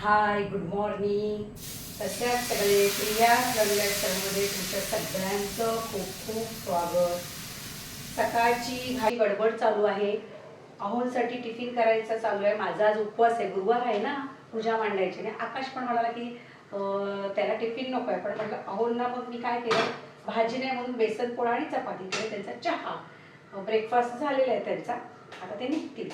Hi good morning कशा सगळे प्रिया मध्ये तुमच्या सगळ्यांचं खूप खूप स्वागत. सकाळची घाई गडबड चालू आहे. अहोंसाठी टिफिन करायचा चालू आहे. माझा आज उपवास आहे. गुरुवार आहे ना पूजा मांडायची. आणि आकाश पण म्हणाला की त्याला टिफिन नको आहे पण म्हटलं अहोंना मग मी काय केलं? भाजी नाही म्हणून बेसन पोळा आणि चपाती केली. त्यांचा चहा. ब्रेकफास्ट झालेला आहे त्यांचा. आता ते निघतील.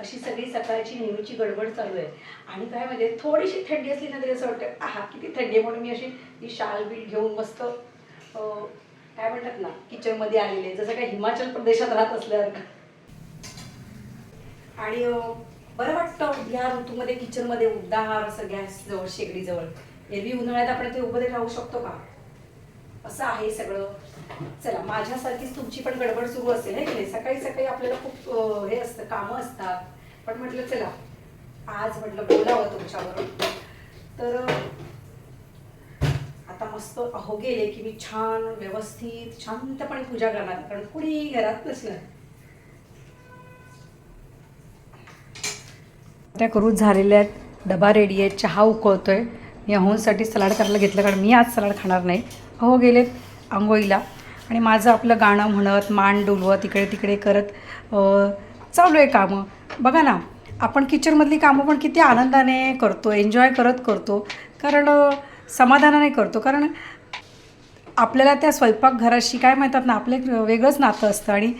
अशी सगळी सकाळची नेहमीची गडबड चालू आहे. आणि काय म्हणजे थोडीशी थंडी असली ना तरी असं वाटतं आहा किती थंडी म्हणून मी अशी ती शाल बील घेऊन मस्त काय म्हणतात ना किचनमध्ये आलेले जसं काय हिमाचल प्रदेशात राहत असल्यासारखं. आणि बरं वाटतं या ऋतूमध्ये किचनमध्ये उड्डाहार असं गॅस जवळ शेगडीजवळ. एरवी उन्हाळ्यात आपण ते उभं राहू शकतो का? असं आहे सगळं. चला माझ्यासारखीच तुमची पण गडबड सुरू असेल हे की नाही? सकाळी सकाळी आपल्याला खूप हे असतं कामं असतात. पण म्हटलं चला आज म्हटलं बोलावं तुमच्याबरोबर. तर आता मस्त अहो गेले की मी छान व्यवस्थित शांतपणे पूजा करणार कारण कुणी घरात नसलं त्या करून झालेल्या आहेत डबा रेडी आहे चहा उकळतोय. मी अहोंसाठी सलाड करायला घेतलं कारण मी आज सलाड खाणार नाही. अहो गेलेत आंघोळीला. आणि माझं आपलं गाणं म्हणत मान डुलवत इकडे तिकडे करत चालू आहे कामं. बघा ना आपण किचनमधली कामं पण किती आनंदाने करतो एन्जॉय करत करतो. कारण समाधानाने करतो. कारण आपल्याला त्या स्वयंपाकघराशी काय म्हणतात ना आपलं एक वेगळंच नातं असतं. आणि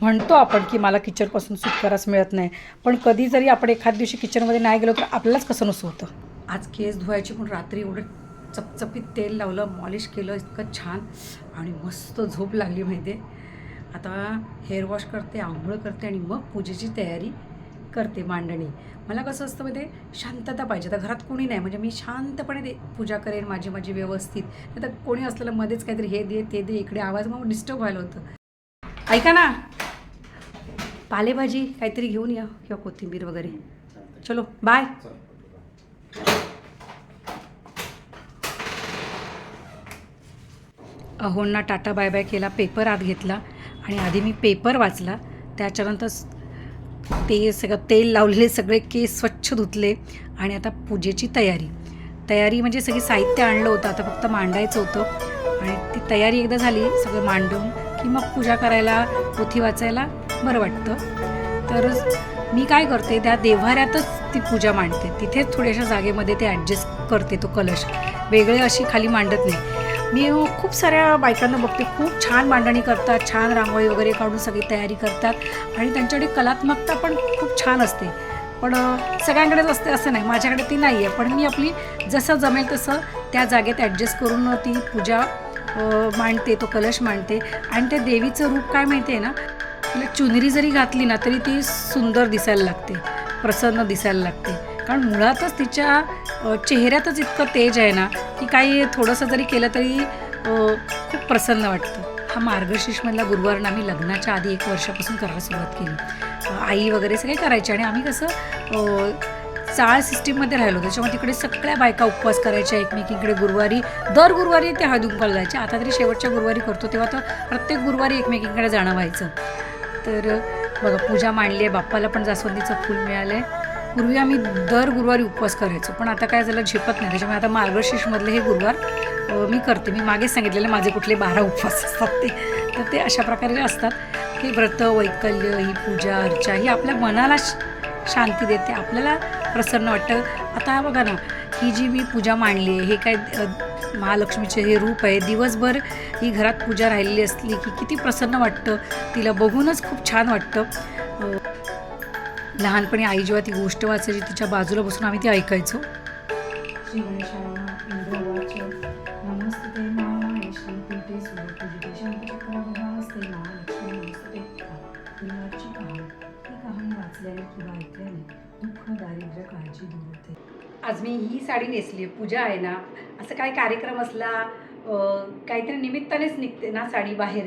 म्हणतो आपण की मला किचनपासून सुटकाराच मिळत नाही. पण कधी जरी आपण एखाद दिवशी किचनमध्ये नाही गेलो तर आपल्यालाच कसं नसं होतं आज केस धुवायची पण रात्री एवढं चपचपीत तेल लावलं मॉलिश केलं इतकं छान. आणि मस्त झोप लागली माहिती आहे आता हेअर वॉश करते आंघोळ करते आणि मग पूजेची तयारी करते मांडणी. मला कसं असतं म्हणजे शांतता पाहिजे. आता घरात कोणी नाही म्हणजे मी शांतपणे ते पूजा करेन माझी माझी व्यवस्थित. नाही तर कोणी असलेलं मध्येच काहीतरी हे दे ते दे इकडे आवाज मग डिस्टर्ब व्हायला होतं. ऐका ना. पालेभाजी काहीतरी घेऊन या किंवा कोथिंबीर वगैरे. चलो बाय अहोंना टाटा बाय बाय केला पेपर आत घेतला आणि आधी मी पेपर वाचला. त्याच्यानंतर ते सगळं तेल लावलेले सगळे केस स्वच्छ धुतले आणि आता पूजेची तयारी. तयारी म्हणजे सगळी साहित्य आणलं होतं आता फक्त मांडायचं होतं. आणि ती तयारी एकदा झाली सगळं मांडून की मग पूजा करायला पोथी वाचायला बरं वाटतं. तर मी काय करते त्या देव्हाऱ्यातच ती पूजा मांडते. तिथेच थोड्याशा जागेमध्ये ते ॲडजस्ट करते तो कलश. वेगळे अशी खाली मांडत नाही. मी खूप साऱ्या बायकांना बघते. खूप छान मांडणी करतात छान रांगोळी वगैरे काढून सगळी तयारी करतात आणि त्यांच्याकडे कलात्मकता पण खूप छान असते. पण सगळ्यांकडेच असते असं नाही. माझ्याकडे ती नाही आहे पण मी आपली जसं जमेल तसं त्या जागेत ॲडजस्ट करून ती पूजा मांडते तो कलश मांडते. आणि त्या देवीचं रूप काय माहिती आहे ना? तिला चुनरी जरी घातली ना तरी ती सुंदर दिसायला लागते. प्रसन्न दिसायला लागते. कारण मुळातच तिच्या चेहऱ्यातच इतकं तेज आहे ना की काही थोडंसं जरी केलं तरी खूप प्रसन्न वाटतं. हा मार्गशीर्षमधला गुरुवार आम्ही लग्नाच्या आधी एक वर्षापासून करायला सुरुवात केली. आई वगैरे सगळे करायचे आणि आम्ही कसं चाळ सिस्टीममध्ये राहिलो. त्याच्यामुळे तिकडे सगळ्या बायका उपवास करायच्या एकमेकींकडे. गुरुवारी दर गुरुवारी ते हळदी जायचे आता तरी शेवटच्या गुरुवारी करतो तेव्हा तर प्रत्येक गुरुवारी एकमेकींकडे जाणं व्हायचं. तर बघा पूजा मांडली आहे. बाप्पाला पण जास्वंदीचं फूल मिळालं आहे पूर्वी आम्ही दर गुरुवारी उपवास करायचो पण आता काय झालं झेपत नाही. त्याच्यामुळे आता मार्गशीर्षमधले हे गुरुवार मी करते. मी मागेच सांगितलेले माझे कुठले बारा उपवास असतात ते. तर ते अशा प्रकारे असतात हे व्रत वैकल्य ही पूजा अर्चा ही आपल्या मनाला श- शांती देते. आपल्याला प्रसन्न वाटतं. आता बघा ना ही जी मी पूजा मांडली आहे हे काय महालक्ष्मीचे हे रूप आहे. दिवसभर ही घरात पूजा राहिलेली असली की किती प्रसन्न वाटतं. तिला बघूनच खूप छान वाटतं. लहानपणी आई जेव्हा ती गोष्ट वाचायची तिच्या बाजूला बसून आम्ही ती ऐकायचो. आज मी ही साडी नेसली आहे पूजा आहे ना. असं काय कार्यक्रम असला काहीतरी निमित्तानेच निघते ना साडी बाहेर.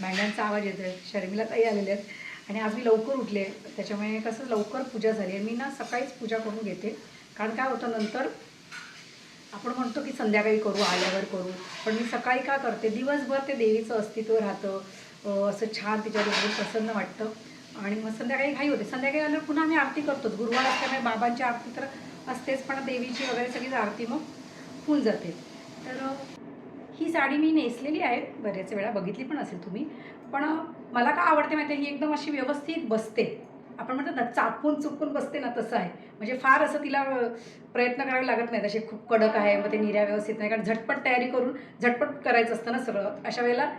भांड्यांचा आवाज येतोय शर्मिला ताई आलेल्या आहेत. आणि आज मी लवकर उठले. त्याच्यामुळे कसं लवकर पूजा झाली आहे. मी ना सकाळीच पूजा करून घेते. कारण काय होतं नंतर आपण म्हणतो की संध्याकाळी करू आल्यावर करू. पण मी सकाळी का करते? दिवसभर ते देवीचं अस्तित्व राहतं. असं छान तिच्याबरोबर प्रसन्न वाटतं. आणि मग संध्याकाळी घाई होते. संध्याकाळी आल्यावर पुन्हा आम्ही आरती करतोच. गुरुवार असल्यामुळे बाबांची आरती तर असतेच पण देवीची वगैरे सगळीच आरती मग होऊन जाते. तर ही साडी मी नेसलेली आहे. बऱ्याच वेळा बघितली पण असेल तुम्ही. पण मला का आवडते माहिती आहे ही एकदम अशी व्यवस्थित बसते. आपण म्हणतो ना चापून चुकून बसते ना तसं आहे. म्हणजे फार असं तिला प्रयत्न करावे लागत नाही तसे खूप कडक आहे मग ते निर्या व्यवस्थित नाही. कारण झटपट तयारी करून झटपट करायचं असतं ना सगळं. अशा वेळेला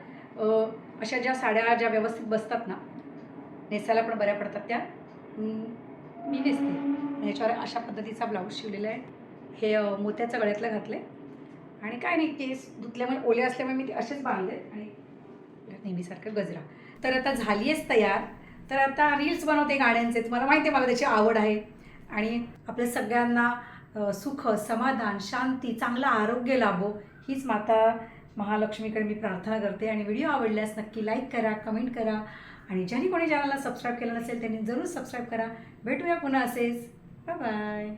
अशा ज्या साड्या ज्या व्यवस्थित बसतात ना नेसायला पण बऱ्या पडतात त्या मी नेसते. ह्याच्यावर याच्यावर अशा पद्धतीचा ब्लाऊज शिवलेला आहे. हे मोत्याचं गळ्यातलं घातलं आहे आणि काय नाही केस धुतल्यामुळे ओले असल्यामुळे मी ते असेच बांधले. आणि नेहमीसारखं गजरा. तर आता झाली आहेच तयार. तर आता रील्स बनवते गाड्यांचे तुम्हाला माहिती आहे मला त्याची आवड आहे. आणि आपल्या सगळ्यांना सुख समाधान शांती चांगलं आरोग्य लाभो हीच माता महालक्ष्मीकडे मी प्रार्थना करते. आणि व्हिडिओ आवडल्यास नक्की लाईक करा कमेंट करा. आणि ज्यांनी कोणी चॅनलला सबस्क्राईब केलं नसेल त्यांनी जरूर सबस्क्राईब करा. भेटूया पुन्हा असेच. Bye bye.